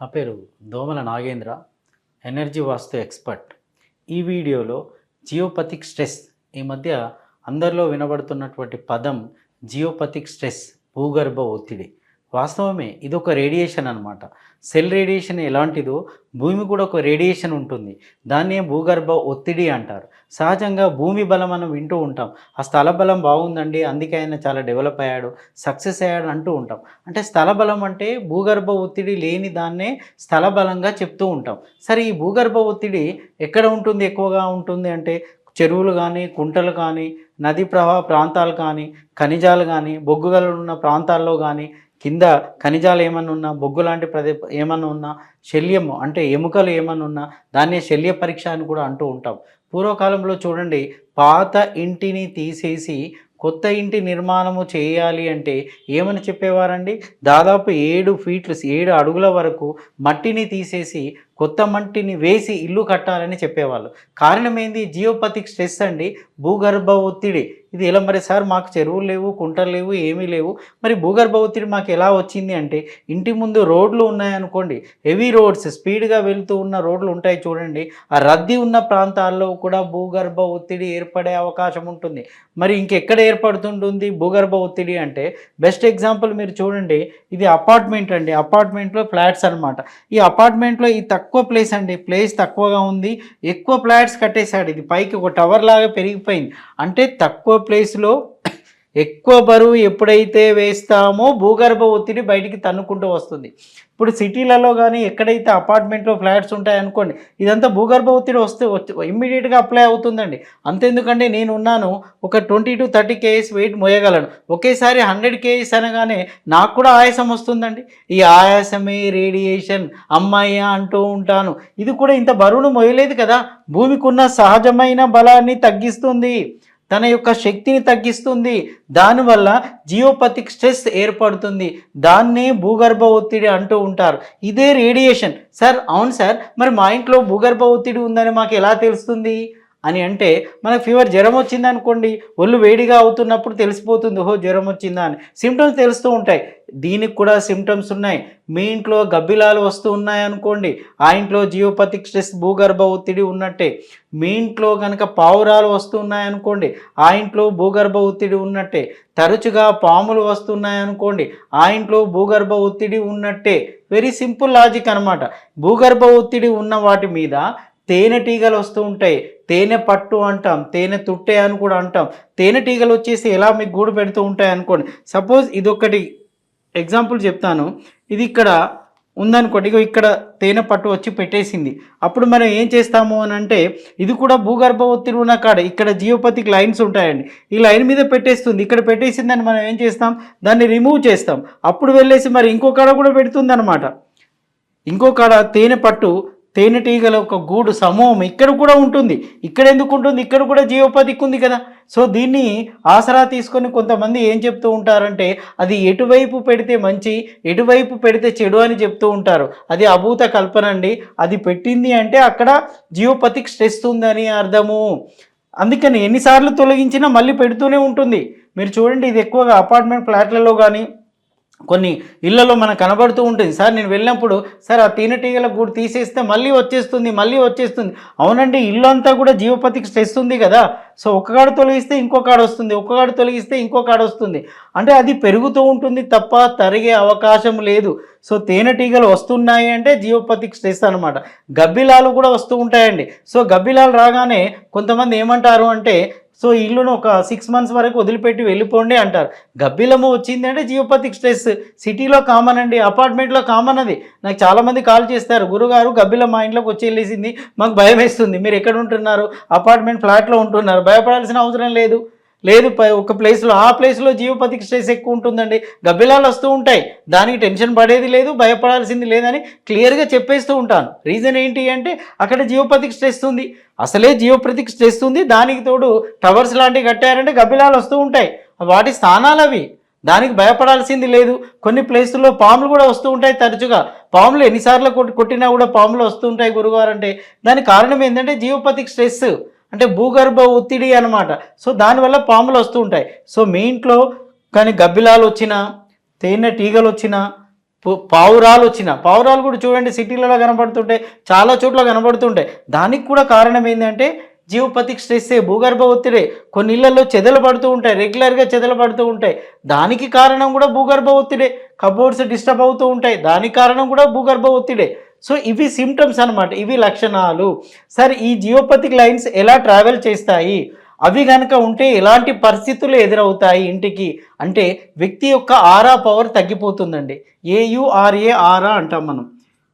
నా పేరు దోమల నాగేంద్ర ఎనర్జీ వాస్తు ఎక్స్పర్ట్ ఈ వీడియోలో జియోపతిక్ స్ట్రెస్ ఈ మధ్య అందరిలో వినబడుతున్నటువంటి పదం జియోపతిక్ స్ట్రెస్ భూగర్భ ఒత్తిడి. వాస్తవమే ఇది ఒక రేడియేషన్ అనమాట సెల్ రేడియేషన్ ఎలాంటిదో భూమి కూడా ఒక రేడియేషన్ ఉంటుంది. దాన్నే భూగర్భ ఒత్తిడి అంటారు. సహజంగా భూమి బలం మనం వింటూ ఉంటాం. ఆ స్థల బలం బాగుందండి అందుకే ఆయన చాలా డెవలప్ అయ్యాడు సక్సెస్ అయ్యాడు అంటూ ఉంటాం. అంటే స్థల బలం అంటే భూగర్భ ఒత్తిడి లేని దాన్నే స్థల బలంగా చెప్తూ ఉంటాం. సరే ఈ భూగర్భ ఒత్తిడి ఎక్కడ ఉంటుంది ఎక్కువగా ఉంటుంది అంటే చెరువులు కానీ కుంటలు కానీ నదీ ప్రవాహ ప్రాంతాలు కానీ ఖనిజాలు కానీ బొగ్గుగలు ఉన్న ప్రాంతాల్లో కానీ కింద ఖనిజాలు ఏమన్నా ఉన్నా బొగ్గు లాంటి ప్రదే ఏమన్నా ఉన్నా శల్యము అంటే ఎముకలు ఏమన్నా ఉన్నా దాన్నే శల్య పరీక్ష అని కూడా అంటూ ఉంటాం. పూర్వకాలంలో చూడండి పాత ఇంటిని తీసేసి కొత్త ఇంటి నిర్మాణము చేయాలి అంటే ఏమని చెప్పేవారండి? దాదాపు ఏడు ఫీట్లు ఏడు అడుగుల వరకు మట్టిని తీసేసి కొత్త మట్టిని వేసి ఇల్లు కట్టాలని చెప్పేవాళ్ళు. కారణం ఏంది? జియోపతిక్ స్ట్రెస్ అండి. భూగర్భ ఒత్తిడి. ఇది ఎలా మరి సార్? మాకు చెరువులు లేవు కుంటలు లేవు ఏమీ లేవు. మరి భూగర్భ ఒత్తిడి మాకు ఎలా వచ్చింది అంటే ఇంటి ముందు రోడ్లు ఉన్నాయనుకోండి హెవీ రోడ్స్ స్పీడ్గా వెళ్తూ ఉన్న రోడ్లు ఉంటాయి చూడండి. ఆ రద్దీ ఉన్న ప్రాంతాల్లో కూడా భూగర్భ ఒత్తిడి ఏర్పడే అవకాశం ఉంటుంది. మరి ఇంకెక్కడ ఏర్పడుతుంటుంది భూగర్భ ఒత్తిడి అంటే బెస్ట్ ఎగ్జాంపుల్ మీరు చూడండి. ఇది అపార్ట్మెంట్ అండి. అపార్ట్మెంట్లో ఫ్లాట్స్ అనమాట ఈ అపార్ట్మెంట్లో ఈ తక్కువ తక్కువ ప్లేస్ అండి. ప్లేస్ తక్కువగా ఉంది. ఎక్కువ ఫ్లాట్స్ కట్టేశాడు. ఇది పైకి ఒక టవర్ లాగా పెరిగిపోయింది. అంటే తక్కువ ప్లేస్లో ఎక్కువ బరువు ఎప్పుడైతే వేస్తామో భూగర్భ ఒత్తిడి బయటికి తన్నుకుంటూ వస్తుంది. ఇప్పుడు సిటీలలో కానీ ఎక్కడైతే అపార్ట్మెంట్లో ఫ్లాట్స్ ఉంటాయనుకోండి ఇదంతా భూగర్భ ఒత్తిడి వస్తే ఇమ్మీడియట్గా అప్లై అవుతుందండి. అంతెందుకంటే నేను ఉన్నాను ఒక twenty two thirty KS weight మోయగలను. ఒకేసారి హండ్రెడ్ కేఎస్ అనగానే నాకు కూడా ఆయాసం వస్తుందండి. ఈ ఆయాసమే రేడియేషన్ అమ్మాయి అంటూ ఉంటాను. ఇది కూడా ఇంత బరువును మోయలేదు కదా భూమికి ఉన్న సహజమైన బలాన్ని తగ్గిస్తుంది. తన యొక్క శక్తిని తగ్గిస్తుంది. దానివల్ల జియోపతిక్ స్ట్రెస్ ఏర్పడుతుంది. దాన్నే భూగర్భ ఒత్తిడి అంటూ ఉంటారు. ఇదే రేడియేషన్. సార్ అవును సార్ మరి మా ఇంట్లో భూగర్భ ఒత్తిడి ఉందని మాకు ఎలా తెలుస్తుంది? అని అంటే మనకు ఫీవర్ జ్వరం వచ్చింది అనుకోండి ఒళ్ళు వేడిగా అవుతున్నప్పుడు తెలిసిపోతుంది ఓహో జ్వరం వచ్చిందా అని. సిమ్టమ్స్ తెలుస్తూ ఉంటాయి. దీనికి కూడా సిమ్టమ్స్ ఉన్నాయి. మీ ఇంట్లో గబ్బిలాలు వస్తూ ఉన్నాయి అనుకోండి ఆ ఇంట్లో జియోపతిక్ స్ట్రెస్ భూగర్భ ఒత్తిడి ఉన్నట్టే. మీ ఇంట్లో కనుక పావురాలు వస్తూ ఉన్నాయనుకోండి ఆ ఇంట్లో భూగర్భ ఒత్తిడి ఉన్నట్టే. తరచుగా పాములు వస్తున్నాయనుకోండి ఆ ఇంట్లో భూగర్భ ఒత్తిడి ఉన్నట్టే. వెరీ సింపుల్ లాజిక్ అనమాట భూగర్భ ఒత్తిడి ఉన్న వాటి మీద తేనెటీగలు వస్తూ ఉంటాయి. తేనె పట్టు అంటాం తేనె తుట్టే అని కూడా అంటాం. తేనెటీగలు వచ్చేసి ఎలా మీకు గూడు పెడుతూ ఉంటాయి అనుకోండి. సపోజ్ ఇదొకటి ఎగ్జాంపుల్ చెప్తాను. ఇది ఇక్కడ ఉందనుకోండి. ఇక ఇక్కడ తేనె పట్టు వచ్చి పెట్టేసింది. అప్పుడు మనం ఏం చేస్తాము అని అంటే ఇది కూడా భూగర్భ ఒత్తిడి ఉన్న కాడ ఇక్కడ జియోపతిక్ లైన్స్ ఉంటాయండి. ఈ లైన్ మీద పెట్టేస్తుంది. ఇక్కడ పెట్టేసిందని మనం ఏం చేస్తాం? దాన్ని రిమూవ్ చేస్తాం. అప్పుడు వెళ్ళేసి మరి ఇంకో కాడ కూడా పెడుతుంది అనమాట ఇంకో కాడ తేనె పట్టు తేనెటీగల ఒక గూడు సమూహం ఇక్కడ కూడా ఉంటుంది. ఇక్కడ ఎందుకు ఉంటుంది? ఇక్కడ కూడా జీవోపాధికి ఉంది కదా. సో దీన్ని ఆసరా తీసుకొని కొంతమంది ఏం చెప్తూ ఉంటారంటే అది ఎటువైపు పెడితే మంచి ఎటువైపు పెడితే చెడు అని చెప్తూ ఉంటారు. అది అభూత కల్పన అండి. అది పెట్టింది అంటే అక్కడ జియోపతికి స్ట్రెస్ ఉందని అర్థము. అందుకని ఎన్నిసార్లు తొలగించినా మళ్ళీ పెడుతూనే ఉంటుంది. మీరు చూడండి ఇది ఎక్కువగా అపార్ట్మెంట్ ఫ్లాట్లలో కానీ కొన్ని ఇళ్ళలో మనకు కనబడుతూ ఉంటుంది. సార్ నేను వెళ్ళినప్పుడు సార్ ఆ తేనెటీగల గూడు తీసేస్తే మళ్ళీ వచ్చేస్తుంది మళ్ళీ వచ్చేస్తుంది. అవునండి ఇల్లు అంతా కూడా జీవపతికి స్ట్రెస్ ఉంది కదా. సో ఒక్కగాడు తొలగిస్తే ఇంకో కాడ వస్తుంది ఒక్కగాడు తొలగిస్తే ఇంకో కాడ వస్తుంది. అంటే అది పెరుగుతూ ఉంటుంది తప్ప తరిగే అవకాశం లేదు. సో తేనెటీగలు వస్తున్నాయి అంటే జీవపతికి స్ట్రెస్ అనమాట గబ్బిలాలు కూడా వస్తూ ఉంటాయండి. సో గబ్బిలాలు రాగానే కొంతమంది ఏమంటారు అంటే సో ఇల్లును ఒక సిక్స్ మంత్స్ వరకు వదిలిపెట్టి వెళ్ళిపోండి అంటారు. గబ్బిలము వచ్చింది అంటే జియోపతిక్ స్ట్రెస్. సిటీలో కామన్ అండి అపార్ట్మెంట్లో కామన్ అది. నాకు చాలామంది కాల్ చేస్తారు గురుగారు గబ్బిల మా ఇంట్లోకి వచ్చి వెళ్ళేసింది మాకు భయం వేస్తుంది మీరు ఎక్కడ ఉంటున్నారు? అపార్ట్మెంట్ ఫ్లాట్లో ఉంటున్నారు భయపడాల్సిన అవసరం లేదు. లేదు ఒక ప్లేస్లో ఆ ప్లేస్లో జీవపతికి స్ట్రెస్ ఎక్కువ ఉంటుందండి. గబ్బిలాలు వస్తూ ఉంటాయి. దానికి టెన్షన్ పడేది లేదు భయపడాల్సింది లేదని క్లియర్గా చెప్పేస్తూ ఉంటాను. రీజన్ ఏంటి అంటే అక్కడ జీవపతికి స్ట్రెస్ ఉంది. అసలే జీవప్రతికి స్ట్రెస్ ఉంది. దానికి తోడు టవర్స్ లాంటివి కట్టారంటే గబ్బిలాలు వస్తూ ఉంటాయి. వాటి స్థానాలు అవి. దానికి భయపడాల్సింది లేదు. కొన్ని ప్లేసుల్లో పాములు కూడా వస్తూ ఉంటాయి తరచుగా. పాములు ఎన్నిసార్లు కొట్టి కొట్టినా కూడా పాములు వస్తూ ఉంటాయి గురుగారు అంటే. దానికి కారణం ఏంటంటే జీవపతికి స్ట్రెస్. అంటే భూగర్భ ఒత్తిడి అనమాట సో దానివల్ల పాములు వస్తూ ఉంటాయి. సో మీ ఇంట్లో కానీ గబ్బిలాలు వచ్చినా తేనె టీగలు వచ్చినా పావురాలు వచ్చిన పావురాలు కూడా చూడండి సిటీలలో కనబడుతుంటాయి చాలా చోట్ల కనబడుతుంటాయి. దానికి కూడా కారణం ఏంటంటే జియోపతిక్ స్ట్రెస్సే భూగర్భ ఒత్తిడే. కొన్ని ఇళ్ళలో చెదలు పడుతూ ఉంటాయి రెగ్యులర్గా చెదలు పడుతూ ఉంటాయి. దానికి కారణం కూడా భూగర్భ ఒత్తిడే. కబోర్డ్స్ డిస్టర్బ్ అవుతూ ఉంటాయి. దానికి కారణం కూడా భూగర్భ ఒత్తిడే. సో ఇవి సిమ్టమ్స్ అనమాట ఇవి లక్షణాలు. సార్ ఈ జియోపతిక్ లైన్స్ ఎలా ట్రావెల్ చేస్తాయి? అవి కనుక ఉంటే ఎలాంటి పరిస్థితులు ఎదురవుతాయి ఇంటికి? అంటే వ్యక్తి యొక్క ఆరా పవర్ తగ్గిపోతుందండి. ఏయుఆర్ఏ ఆరా అంటాం మనం.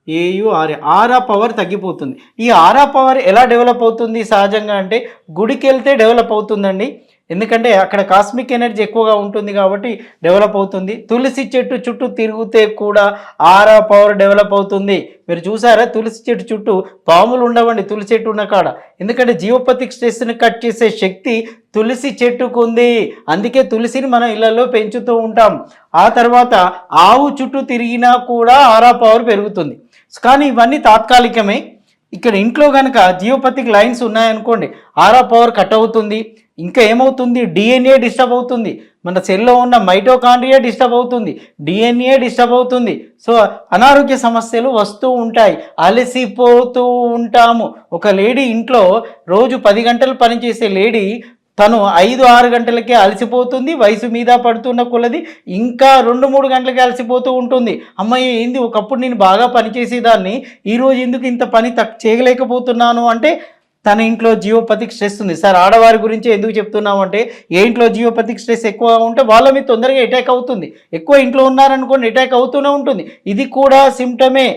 ఏయుఆర్ఏ ఆరా పవర్ తగ్గిపోతుంది. ఈ ఆరా పవర్ ఎలా డెవలప్ అవుతుంది సహజంగా అంటే గుడికి వెళ్తే డెవలప్ అవుతుందండి. ఎందుకంటే అక్కడ కాస్మిక్ ఎనర్జీ ఎక్కువగా ఉంటుంది కాబట్టి డెవలప్ అవుతుంది. తులసి చెట్టు చుట్టూ తిరిగితే కూడా ఆరా పవర్ డెవలప్ అవుతుంది. మీరు చూసారా? తులసి చెట్టు చుట్టూ పాములు ఉండవండి తులసి చెట్టు ఉన్న కాడ. ఎందుకంటే జియోపతిక్ స్ట్రెస్ని కట్ చేసే శక్తి తులసి చెట్టుకు ఉంది. అందుకే తులసిని మనం ఇళ్ళలో పెంచుతూ ఉంటాం. ఆ తర్వాత ఆవు చుట్టూ తిరిగినా కూడా ఆరా పవర్ పెరుగుతుంది. కానీ ఇవన్నీ తాత్కాలికమే. ఇక్కడ ఇంట్లో కనుక జియోపతిక్ లైన్స్ ఉన్నాయనుకోండి ఆరా పవర్ కట్ అవుతుంది. ఇంకా ఏమవుతుంది? డిఎన్ఏ డిస్టర్బ్ అవుతుంది. మన సెల్లో ఉన్న మైటోకాండ్రియా డిస్టర్బ్ అవుతుంది. డిఎన్ఏ డిస్టర్బ్ అవుతుంది. సో అనారోగ్య సమస్యలు వస్తూ ఉంటాయి. అలసిపోతూ ఉంటాము. ఒక లేడీ ఇంట్లో రోజు పది గంటలు పనిచేసే లేడీ తను ఐదు ఆరు గంటలకే అలసిపోతుంది. వయసు మీద పడుతున్న కొలది ఇంకా రెండు మూడు గంటలకే అలసిపోతూ ఉంటుంది. అమ్మాయి ఏంది? ఒకప్పుడు నేను బాగా పనిచేసేదాన్ని. ఈరోజు ఎందుకు ఇంత పని తక్ చేయలేకపోతున్నాను? అంటే తన ఇంట్లో జియోపతిక్ స్ట్రెస్ ఉంది. సార్ ఆడవారి గురించి ఎందుకు చెప్తున్నాం అంటే ఏ ఇంట్లో జియోపతిక్ స్ట్రెస్ ఎక్కువ ఉంటే వాళ్ళ మీద తొందరగా అటాక్ అవుతుంది. ఎక్కువ ఇంట్లో ఉన్నారనుకోండి అటాక్ అవుతూనే ఉంటుంది. ఇది కూడా సిమ్టమే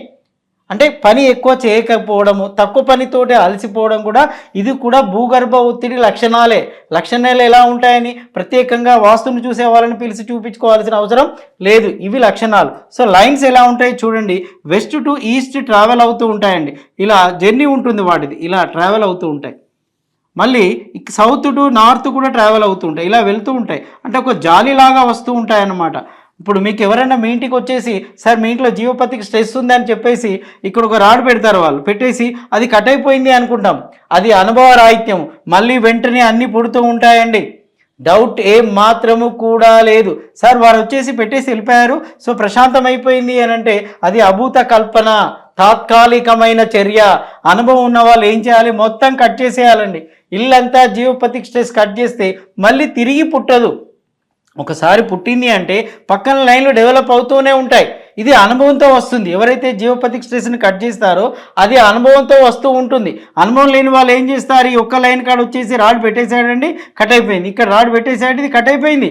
అంటే పని ఎక్కువ చేయకపోవడము తక్కువ పనితోటి అలసిపోవడం కూడా ఇది కూడా భూగర్భ ఒత్తిడి లక్షణాలే. లక్షణాలు ఎలా ఉంటాయని ప్రత్యేకంగా వాస్తుని చూసే వాళ్ళని పిలిచి చూపించుకోవాల్సిన అవసరం లేదు. ఇవి లక్షణాలు. సో లైన్స్ ఎలా ఉంటాయి చూడండి. వెస్ట్ టు ఈస్ట్ ట్రావెల్ అవుతూ ఉంటాయండి. ఇలా జర్నీ ఉంటుంది వాటిది. ఇలా ట్రావెల్ అవుతూ ఉంటాయి. మళ్ళీ సౌత్ టు నార్త్ కూడా ట్రావెల్ అవుతూ ఉంటాయి. ఇలా వెళ్తూ ఉంటాయి. అంటే ఒక జాలీలాగా వస్తూ ఉంటాయి అన్నమాట ఇప్పుడు మీకు ఎవరైనా మీ ఇంటికి వచ్చేసి సార్ మీ ఇంట్లో జీవపతికి స్ట్రెస్ ఉంది అని చెప్పేసి ఇక్కడ ఒక రాడ్ పెడతారు వాళ్ళు. పెట్టేసి అది కట్ అయిపోయింది అనుకుంటాం. అది అనుభవ రాహిత్యం. మళ్ళీ వెంటనే అన్నీ పుడుతూ ఉంటాయండి. డౌట్ ఏం మాత్రము కూడా లేదు. సార్ వారు వచ్చేసి పెట్టేసి వెళ్ళిపోయారు. సో ప్రశాంతం అయిపోయింది అని అంటే అది అభూత కల్పన తాత్కాలికమైన చర్య. అనుభవం ఉన్న వాళ్ళు ఏం చేయాలి? మొత్తం కట్ చేసేయాలండి. ఇల్లంతా జియోపతిక్ స్ట్రెస్ కట్ చేస్తే మళ్ళీ తిరిగి పుట్టదు. ఒకసారి పుట్టింది అంటే పక్కన లైన్లు డెవలప్ అవుతూనే ఉంటాయి. ఇది అనుభవంతో వస్తుంది. ఎవరైతే జియోపతిక్ స్ట్రెస్ని కట్ చేస్తారో అది అనుభవంతో వస్తూ ఉంటుంది. అనుభవం లేని వాళ్ళు ఏం చేస్తారు? ఈ ఒక్క లైన్ కాడ వచ్చేసి రాడ్ పెట్టేశాడండి కట్ అయిపోయింది. ఇక్కడ రాడ్ పెట్టేశాడు ఇది కట్ అయిపోయింది.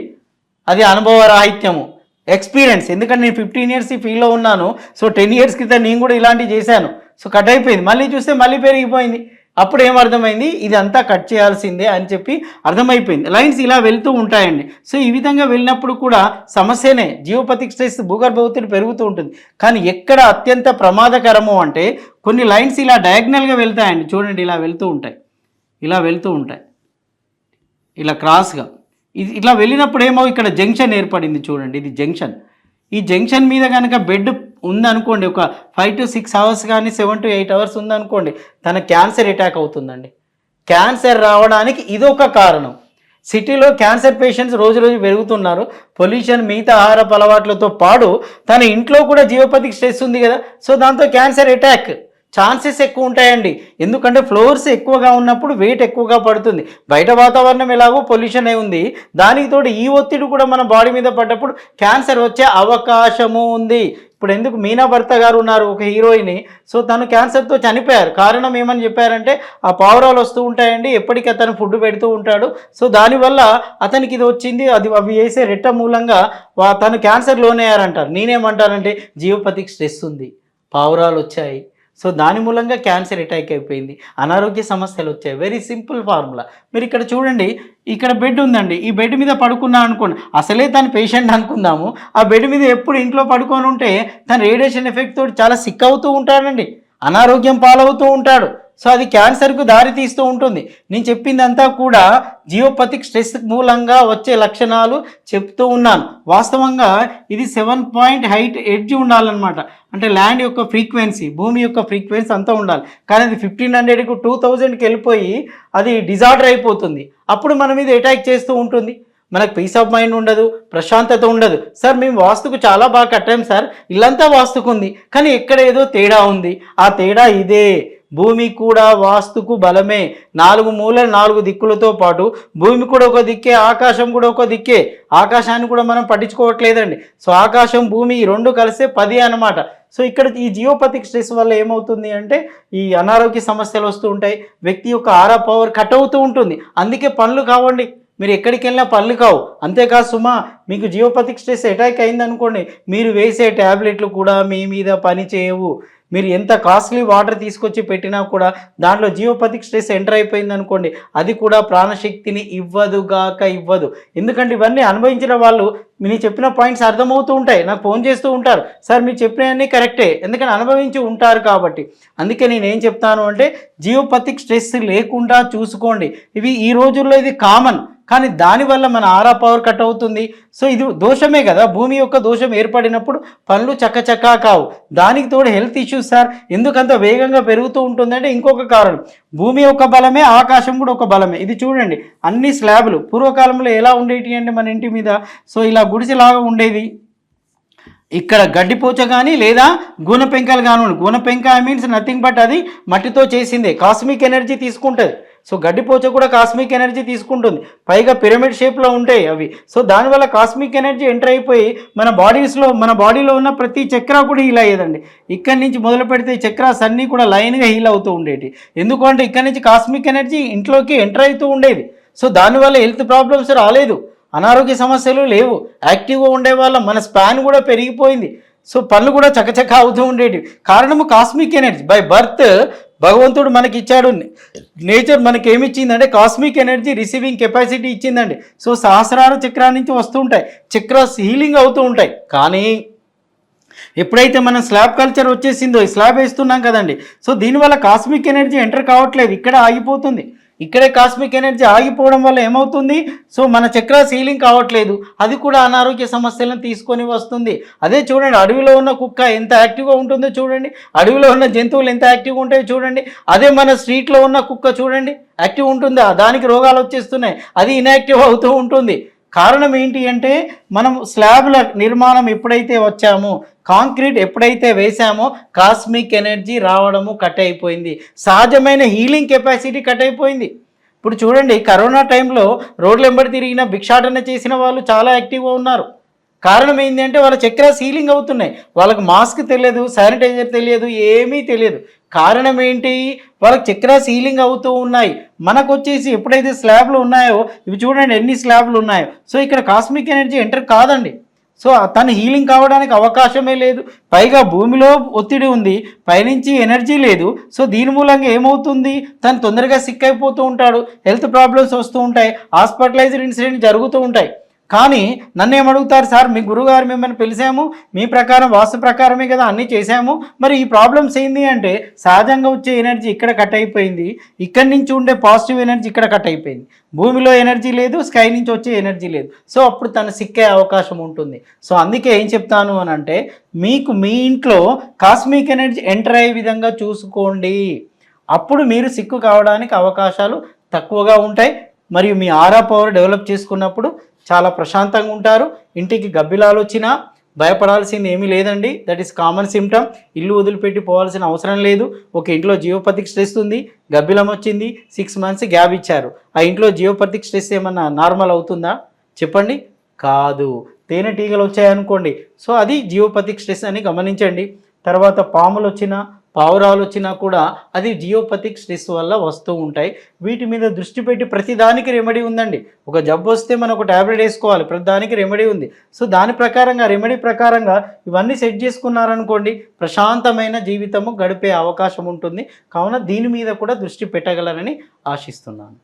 అది అనుభవ రాహిత్యము. ఎక్స్పీరియన్స్ ఎందుకంటే నేను ఫిఫ్టీన్ ఇయర్స్ ఈ ఫీల్డ్లో ఉన్నాను. సో టెన్ ఇయర్స్ క్రితం నేను కూడా ఇలాంటివి చేశాను. సో కట్ అయిపోయింది. మళ్ళీ చూస్తే మళ్ళీ పెరిగిపోయింది. అప్పుడు ఏం అర్థమైంది? ఇది అంతా కట్ చేయాల్సిందే అని చెప్పి అర్థమైపోయింది. లైన్స్ ఇలా వెళ్తూ ఉంటాయండి. సో ఈ విధంగా వెళ్ళినప్పుడు కూడా సమస్యనే. జియోపతిక్ స్ట్రెస్ భూగర్భ ఒత్తిడి పెరుగుతూ ఉంటుంది. కానీ ఎక్కడ అత్యంత ప్రమాదకరము అంటే కొన్ని లైన్స్ ఇలా డయాగ్నల్గా వెళ్తాయండి. చూడండి ఇలా వెళ్తూ ఉంటాయి. ఇలా వెళ్తూ ఉంటాయి. ఇలా క్రాస్గా. ఇది ఇలా వెళ్ళినప్పుడు ఏమో ఇక్కడ జంక్షన్ ఏర్పడింది చూడండి. ఇది జంక్షన్. ఈ జంక్షన్ మీద కనుక బెడ్ ఉందనుకోండి ఒక ఫైవ్ టు సిక్స్ అవర్స్ కానీ సెవెన్ టు ఎయిట్ అవర్స్ ఉందనుకోండి తన క్యాన్సర్ అటాక్ అవుతుందండి. క్యాన్సర్ రావడానికి ఇదొక కారణం. సిటీలో క్యాన్సర్ పేషెంట్స్ రోజు రోజు పెరుగుతున్నారు. పొల్యూషన్ మిగతా ఆహారపు అలవాట్లతో పాటు తన ఇంట్లో కూడా జీవపతికి స్ట్రెస్ ఉంది కదా సో దాంతో క్యాన్సర్ అటాక్ ఛాన్సెస్ ఎక్కువ ఉంటాయండి. ఎందుకంటే ఫ్లోర్స్ ఎక్కువగా ఉన్నప్పుడు వెయిట్ ఎక్కువగా పడుతుంది. బయట వాతావరణం ఎలాగో పొల్యూషన్ అయి ఉంది. దానికి తోడు ఈ ఒత్తిడి కూడా మన బాడీ మీద పడ్డప్పుడు క్యాన్సర్ వచ్చే అవకాశము ఉంది. ఇప్పుడు ఎందుకు మీనా భర్త గారు ఉన్నారు ఒక హీరోయిన్ సో తను క్యాన్సర్తో చనిపోయారు. కారణం ఏమని చెప్పారంటే ఆ పావురాలు వస్తూ ఉంటాయండి. ఎప్పటికీ అతను ఫుడ్ పెడుతూ ఉంటాడు. సో దానివల్ల అతనికి ఇది వచ్చింది. అది అవి వేసే రెట్ట మూలంగా తను క్యాన్సర్ లోనయ్యారంటారు నేనేమంటానంటే జియోపతిక్ స్ట్రెస్ ఉంది. పావురాలు వచ్చాయి. సో దాని మూలంగా క్యాన్సర్ అటాక్ అయిపోయింది. అనారోగ్య సమస్యలు వచ్చాయి. వెరీ సింపుల్ ఫార్ములా మీరు ఇక్కడ చూడండి ఇక్కడ బెడ్ ఉందండి. ఈ బెడ్ మీద పడుకున్నా అనుకోండి అసలే తను పేషెంట్ అనుకుందాము. ఆ బెడ్ మీద ఎప్పుడు ఇంట్లో పడుకొని ఉంటే తన రేడియేషన్ ఎఫెక్ట్ తోటి చాలా సిక్ అవుతూ ఉంటాడండి అనారోగ్యం పాలవుతూ ఉంటాడు. సో అది క్యాన్సర్కు దారి తీస్తూ ఉంటుంది. నేను చెప్పిందంతా కూడా జియోపతిక్ స్ట్రెస్ మూలంగా వచ్చే లక్షణాలు చెప్తూ ఉన్నాను. వాస్తవంగా ఇది సెవెన్ పాయింట్ హైట్ ఎడ్జ్ ఉండాలన్నమాట. అంటే ల్యాండ్ యొక్క ఫ్రీక్వెన్సీ భూమి యొక్క ఫ్రీక్వెన్సీ అంతా ఉండాలి. కానీ అది ఫిఫ్టీన్ హండ్రెడ్కు టూ థౌజండ్కి వెళ్ళిపోయి అది డిజార్డర్ అయిపోతుంది. అప్పుడు మన మీద అటాక్ చేస్తూ ఉంటుంది. మనకు పీస్ ఆఫ్ మైండ్ ఉండదు ప్రశాంతత ఉండదు. సార్ మేము వాస్తుకు చాలా బాగా కట్టాం సార్ ఇల్లంతా వాస్తుకు ఉంది కానీ ఎక్కడ ఏదో తేడా ఉంది. ఆ తేడా ఇదే. భూమి కూడా వాస్తుకు బలమే. నాలుగు మూల నాలుగు దిక్కులతో పాటు భూమి కూడా ఒక దిక్కే ఆకాశం కూడా ఒక దిక్కే. ఆకాశాన్ని కూడా మనం పట్టించుకోవట్లేదండి. సో ఆకాశం భూమి ఈ రెండు కలిసే పది అన్నమాట. సో ఇక్కడ ఈ జియోపతిక్ స్ట్రెస్ వల్ల ఏమవుతుంది అంటే ఈ అనారోగ్య సమస్యలు వస్తూ ఉంటాయి. వ్యక్తి యొక్క ఆరా పవర్ కట్ అవుతూ ఉంటుంది. అందుకే పనులు కావండి. మీరు ఎక్కడికి వెళ్ళినా పనులు కావు. అంతేకాదు సుమా మీకు జియోపతిక్ స్ట్రెస్ అటాక్ అయింది అనుకోండి మీరు వేసే ట్యాబ్లెట్లు కూడా మీ మీద పని చేయవు. మీరు ఎంత కాస్ట్లీ వాటర్ తీసుకొచ్చి పెట్టినా కూడా దాంట్లో జియోపతిక్ స్ట్రెస్ ఎంటర్ అయిపోయింది అనుకోండి అది కూడా ప్రాణశక్తిని ఇవ్వదుగాక ఇవ్వదు. ఎందుకంటే ఇవన్నీ అనుభవించిన వాళ్ళు మీరు చెప్పిన పాయింట్స్ అర్థమవుతూ ఉంటాయి. నాకు ఫోన్ చేస్తూ ఉంటారు. సార్ మీరు చెప్పినవన్నీ కరెక్టే ఎందుకంటే అనుభవించి ఉంటారు కాబట్టి. అందుకే నేను ఏం చెప్తాను అంటే జియోపతిక్ స్ట్రెస్ లేకుండా చూసుకోండి. ఇవి ఈ రోజుల్లో ఇది కామన్ కానీ దానివల్ల మన ఆరా పవర్ కట్ అవుతుంది. సో ఇది దోషమే కదా. భూమి యొక్క దోషం ఏర్పడినప్పుడు పనులు చక్కచక్కా కావు. దానికి తోడు హెల్త్ ఇష్యూస్ సార్. ఎందుకంత వేగంగా పెరుగుతూ ఉంటుందంటే ఇంకొక కారణం. భూమి యొక్క బలమే ఆకాశం కూడా ఒక బలమే. ఇది చూడండి. అన్ని స్లాబ్లు పూర్వకాలంలో ఎలా ఉండేటి అంటే మన ఇంటి మీద. సో ఇలా గుడిసెలాగా ఉండేది. ఇక్కడ గడ్డిపోచ కానీ లేదా గుణ పెంకలు కానివ్వండి గుణ పెంక ఐ మీన్స్ నథింగ్ బట్ అది మట్టితో చేసిందే. కాస్మిక్ ఎనర్జీ తీసుకుంటుంది. సో గడ్డిపోచ కూడా కాస్మిక్ ఎనర్జీ తీసుకుంటుంది. పైగా పిరమిడ్ షేప్లో ఉంటాయి అవి. సో దానివల్ల కాస్మిక్ ఎనర్జీ ఎంటర్ అయిపోయి మన బాడీస్లో మన బాడీలో ఉన్న ప్రతి చక్ర కూడా హీల్ అయ్యేదండి. ఇక్కడి నుంచి మొదలు పెడితే చక్రాస్ అన్నీ కూడా లైన్గా హీల్ అవుతూ ఉండేవి ఎందుకంటే ఇక్కడి నుంచి కాస్మిక్ ఎనర్జీ ఇంట్లోకి ఎంటర్ అవుతూ ఉండేది. సో దానివల్ల హెల్త్ ప్రాబ్లమ్స్ రాలేదు. అనారోగ్య సమస్యలు లేవు. యాక్టివ్గా ఉండే వాళ్ళ మన స్పాన్ కూడా పెరిగిపోయింది. సో పనులు కూడా చకచక అవుతూ ఉండేటివి. కారణము కాస్మిక్ ఎనర్జీ. బై బర్త్ భగవంతుడు మనకి ఇచ్చాడు నేచర్ మనకి ఏమి ఇచ్చిందంటే కాస్మిక్ ఎనర్జీ రిసీవింగ్ కెపాసిటీ ఇచ్చిందండి. సో సహస్రార చక్రాల నుంచి వస్తూ ఉంటాయి చక్రాస్ హీలింగ్ అవుతూ ఉంటాయి. కానీ ఎప్పుడైతే మనం స్లాబ్ కల్చర్ వచ్చేసిందో ఈ స్లాబ్ వేస్తున్నాం కదండి. సో దీనివల్ల కాస్మిక్ ఎనర్జీ ఎంటర్ కావట్లేదు. ఇక్కడ ఆగిపోతుంది. ఇక్కడే కాస్మిక్ ఎనర్జీ ఆగిపోవడం వల్ల ఏమవుతుంది? సో మన చక్ర సీలింగ్ కావట్లేదు. అది కూడా అనారోగ్య సమస్యలను తీసుకొని వస్తుంది. అదే చూడండి అడవిలో ఉన్న కుక్క ఎంత యాక్టివ్గా ఉంటుందో చూడండి. అడవిలో ఉన్న జంతువులు ఎంత యాక్టివ్గా ఉంటాయో చూడండి. అదే మన స్ట్రీట్లో ఉన్న కుక్క చూడండి యాక్టివ్ ఉంటుందా? దానికి రోగాలు వచ్చేస్తున్నాయి. అది ఇన్యాక్టివ్ అవుతూ ఉంటుంది. కారణం ఏంటి అంటే మనం స్లాబ్ల నిర్మాణం ఎప్పుడైతే వచ్చామో కాంక్రీట్ ఎప్పుడైతే వేసామో కాస్మిక్ ఎనర్జీ రావడము కట్ అయిపోయింది. సహజమైన హీలింగ్ కెపాసిటీ కట్ అయిపోయింది. ఇప్పుడు చూడండి కరోనా టైంలో రోడ్లు వెంబడి తిరిగిన భిక్షాటన చేసిన వాళ్ళు చాలా యాక్టివ్గా ఉన్నారు. కారణం ఏంటి అంటే వాళ్ళ చక్రాస్ సీలింగ్ అవుతున్నాయి. వాళ్ళకి మాస్క్ తెలియదు శానిటైజర్ తెలియదు ఏమీ తెలియదు. కారణం ఏంటి? వాళ్ళకి చక్ర సీలింగ్ అవుతూ ఉన్నాయి. మనకు వచ్చేసి ఎప్పుడైతే స్లాబ్లు ఉన్నాయో ఇవి చూడండి ఎన్ని స్లాబ్లు ఉన్నాయో. సో ఇక్కడ కాస్మిక్ ఎనర్జీ ఎంటర్ కాదండి. సో తను హీలింగ్ కావడానికి అవకాశమే లేదు. పైగా భూమిలో ఒత్తిడి ఉంది పైనుంచి ఎనర్జీ లేదు. సో దీని మూలంగా ఏమవుతుంది? తను తొందరగా సిక్ అయిపోతూ ఉంటాడు. హెల్త్ ప్రాబ్లమ్స్ వస్తూ ఉంటాయి. హాస్పిటలైజ్డ్ ఇన్సిడెంట్ జరుగుతూ ఉంటాయి. కానీ నన్ను ఏమడుగుతారు సార్? మీ గురుగారు మిమ్మల్ని పిలిచాము మీ ప్రకారం వాస్తు ప్రకారమే కదా అన్నీ చేశాము. మరి ఈ ప్రాబ్లమ్స్ ఏంది అంటే సహజంగా వచ్చే ఎనర్జీ ఇక్కడ కట్ అయిపోయింది ఇక్కడి నుంచి ఉండే పాజిటివ్ ఎనర్జీ ఇక్కడ కట్ అయిపోయింది. భూమిలో ఎనర్జీ లేదు స్కై నుంచి వచ్చే ఎనర్జీ లేదు. సో అప్పుడు తను సిక్కే అవకాశం ఉంటుంది. సో అందుకే ఏం చెప్తాను అని అంటే మీకు మీ ఇంట్లో కాస్మిక్ ఎనర్జీ ఎంటర్ అయ్యే విధంగా చూసుకోండి. అప్పుడు మీరు సిక్కు కావడానికి అవకాశాలు తక్కువగా ఉంటాయి. మరియు మీ ఆరా పవర్ డెవలప్ చేసుకున్నప్పుడు చాలా ప్రశాంతంగా ఉంటారు. ఇంటికి గబ్బిలాలు వచ్చినా భయపడాల్సింది ఏమీ లేదండి. దట్ ఈస్ కామన్ సిమ్టమ్ ఇల్లు వదిలిపెట్టి పోవాల్సిన అవసరం లేదు. ఒక ఇంట్లో జియోపతిక్ స్ట్రెస్ ఉంది. గబ్బిలం వచ్చింది. సిక్స్ మంత్స్ గ్యాప్ ఇచ్చారు. ఆ ఇంట్లో జియోపతిక్ స్ట్రెస్ ఏమన్నా నార్మల్ అవుతుందా? చెప్పండి. కాదు. తేనెటీగలు వచ్చాయనుకోండి. సో అది జియోపతిక్ స్ట్రెస్ అని గమనించండి. తర్వాత పాములు వచ్చినా పావురాలు వచ్చినా కూడా అది జియోపతిక్ స్ట్రెస్ వల్ల వస్తూ ఉంటాయి. వీటి మీద దృష్టి పెట్టి ప్రతిదానికి రెమెడీ ఉందండి. ఒక జబ్బు వస్తే మనం ఒక ట్యాబ్లెట్ వేసుకోవాలి ప్రతి దానికి రెమెడీ ఉంది. సో దాని ప్రకారంగా రెమెడీ ప్రకారంగా ఇవన్నీ సెట్ చేసుకున్నారనుకోండి ప్రశాంతమైన జీవితము గడిపే అవకాశం ఉంటుంది. కావున దీని మీద కూడా దృష్టి పెట్టగలరని ఆశిస్తున్నాను.